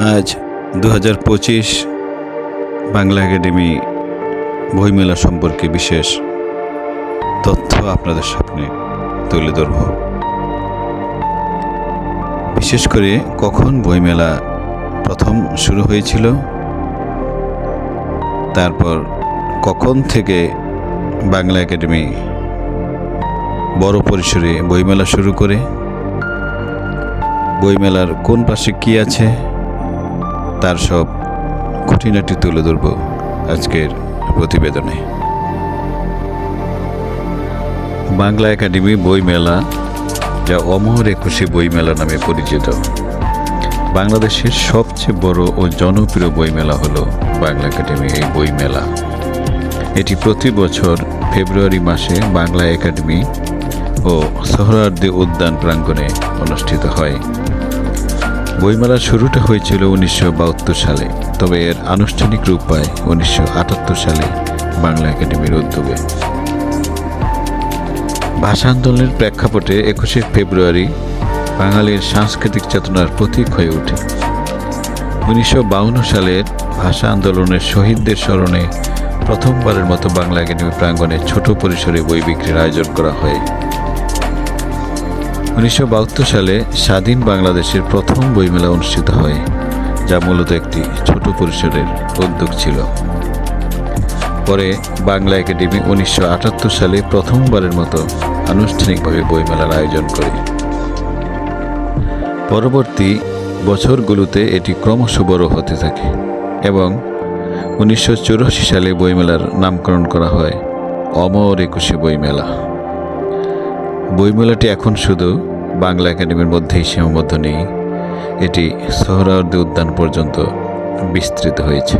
আজ দু হাজার পঁচিশ বাংলা একাডেমি বইমেলা সম্পর্কে বিশেষ তথ্য আপনাদের সামনে তুলে ধরব। বিশেষ করে কখন বইমেলা প্রথম শুরু হয়েছিল, তারপর কখন থেকে বাংলা একাডেমি বড় পরিসরে বইমেলা শুরু করে, বইমেলার কোন পাশে কি আছে তার সব খুঁটিনাটি তুলে ধরব আজকের প্রতিবেদনে। বাংলা একাডেমি বইমেলা, যা অমর একুশে বইমেলা নামে পরিচিত। বাংলাদেশের সবচেয়ে বড় ও জনপ্রিয় বইমেলা হল বাংলা একাডেমি এই বইমেলা। এটি প্রতি বছর ফেব্রুয়ারি মাসে বাংলা একাডেমি ও সোহরাওয়ার্দী উদ্যান প্রাঙ্গণে অনুষ্ঠিত হয়। বইমেলার শুরুটা হয়েছিল উনিশশো বাহাত্তর সালে, তবে এর আনুষ্ঠানিক রূপ পায় উনিশশো আটাত্তর সালে বাংলা একাডেমির উদ্যোগে। ভাষা আন্দোলনের প্রেক্ষাপটে একুশে ফেব্রুয়ারি বাঙালির সাংস্কৃতিক চেতনার প্রতীক হয়ে ওঠে। উনিশশো সালের ভাষা আন্দোলনের শহীদদের স্মরণে প্রথমবারের মতো বাংলা একাডেমি প্রাঙ্গণে ছোট পরিসরে বই বিক্রির আয়োজন করা হয়। উনিশশো বাহাত্তর সালে স্বাধীন বাংলাদেশের প্রথম বইমেলা অনুষ্ঠিত হয়, যা মূলত একটি ছোট পরিসরের উদ্যোগ ছিল। পরে বাংলা একাডেমি উনিশশো আটাত্তর সালে প্রথমবারের মতো আনুষ্ঠানিকভাবে বইমেলার আয়োজন করে। পরবর্তী বছরগুলোতে এটি ক্রমশ বড় হতে থাকে এবং উনিশশো চুরাশি সালে বইমেলার নামকরণ করা হয় অমর একুশে বইমেলা। বইমেলাটি এখন শুধু বাংলা একাডেমির মধ্যেই সীমাবদ্ধ নেই এটি সোহরাওয়ার্দী উদ্যান পর্যন্ত বিস্তৃত হয়েছে।